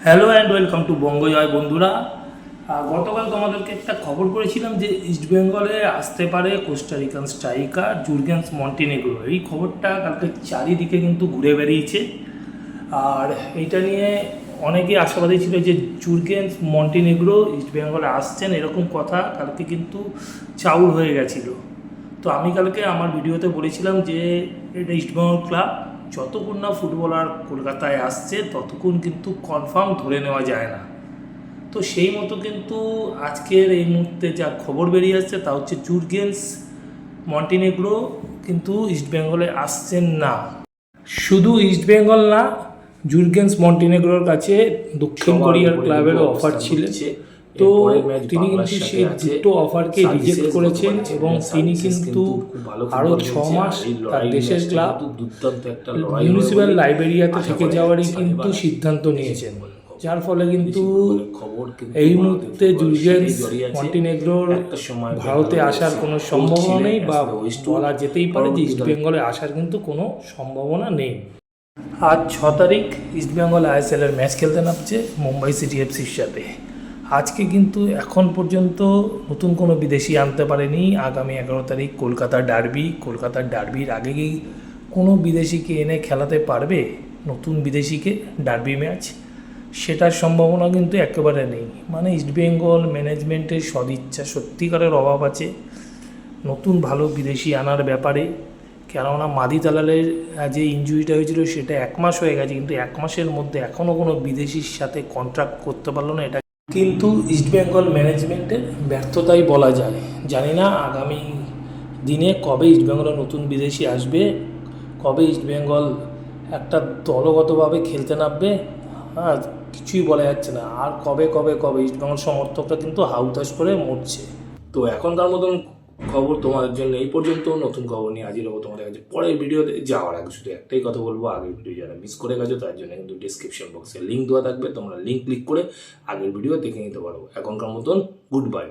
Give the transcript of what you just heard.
Hello and welcome to Bangajoy বন্ধুরা। আহ, গতকাল তোমাদেরকে একটা খবর করেছিলাম যে ইস্টবেঙ্গলে আসতে পারে কোস্টারিকান স্ট্রাইকার জুর্গেন্স মন্টিনেগ্রো এই খবরটা কালকে চারিদিকে কিন্তু ঘুরে বেরিয়েছে আর এটা নিয়ে অনেকেই আশাবাদী ছিল যে জুর্গেন্স মন্টিনেগ্রো ইস্টবেঙ্গলে আসছেন এরকম কথা কালকে কিন্তু চাউল হয়ে গেছিল। তো আমি কালকে আমার ভিডিওতে বলেছিলাম যে এটা ইস্টবেঙ্গল ক্লাব যতক্ষণ না ফুটবলার কলকাতায় আসছে ততক্ষণ কিন্তু কনফার্ম ধরে নেওয়া যায় না। তো সেই মতো কিন্তু আজকের এই মুহূর্তে যা খবর বেরিয়ে আসছে তা হচ্ছে জুর্গেন্স মন্টিনেগ্রো কিন্তু ইস্টবেঙ্গলে আসছেন না। শুধু ইস্টবেঙ্গল না জুর্গেন্স মন্টিনেগ্রোর কাছে দক্ষিণ কোরিয়ার ক্লাবেরও অফার ছিল। তো তিনি কিন্তু সেই দুটো অফারকে রিজেক্ট করেছেন এবং তিনি কিন্তু আরও ছ মাস তার দেশের ক্লাব মিউনিসিপ্যাল লাইব্রেরিয়াতে থেকে যাওয়ারই কিন্তু সিদ্ধান্ত নিয়েছেন। যার ফলে কিন্তু এই মুহূর্তে আছে। মন্টিনেগ্রোর ভারতে আসার কোনো সম্ভাবনা নেই বা বলা যেতেই পারে যে ইস্ট বেঙ্গলে আসার কিন্তু কোনো সম্ভাবনা নেই। আজ ছ তারিখ ইস্ট বেঙ্গল আইএসএল এর ম্যাচ খেলতে নামছে মুম্বাই সিটি এফসির সাথে। আজকে কিন্তু এখন পর্যন্ত নতুন কোনো বিদেশি আনতে পারেনি। আগামী এগারো তারিখ কলকাতার ডার্বি। কলকাতার ডার্বির আগে কি কোনো বিদেশিকে এনে খেলাতে পারবে? নতুন বিদেশিকে ডার্বি ম্যাচ? সেটার সম্ভাবনা কিন্তু একেবারে নেই। মানে ইস্টবেঙ্গল ম্যানেজমেন্টের সদিচ্ছা, সত্যিকারের অভাব আছে। নতুন ভালো বিদেশি আনার ব্যাপারে। কেননা মাদি দালালের যে ইঞ্জুরিটা হয়েছিল সেটা এক মাস হয়ে গেছে। কিন্তু এক মাসের মধ্যে এখনও কোনো বিদেশির সাথে কন্ট্রাক্ট করতে পারল না। এটা কিন্তু ইস্টবেঙ্গল ম্যানেজমেন্টের ব্যর্থতাই বলা যায়। জানি না আগামী দিনে কবে ইস্টবেঙ্গলে নতুন বিদেশি আসবে, কবে ইস্টবেঙ্গল একটা দলগতভাবে খেলতে নামবে হ্যাঁ কিছুই বলা যাচ্ছে না। আর কবে কবে কবে ইস্টবেঙ্গল সমর্থকরা কিন্তু হাউতাস করে মরছে। তো এখনকার মতন খবর তোমাদের জন্য এই পর্যন্ত। নতুন খবর নিয়ে হাজির হব তোমাদের কাছে। পরের ভিডিওতে যাওয়ার আগে শুধু একটাই কথা বলব, আগের ভিডিও যারা মিস করে গেছো, তার জন্য কিন্তু ডিসক্রিপশন বক্সে লিঙ্ক দেওয়া থাকবে। তোমরা লিঙ্ক ক্লিক করে আগের ভিডিও দেখে নিতে পারো। এখনকার মতন গুড বাই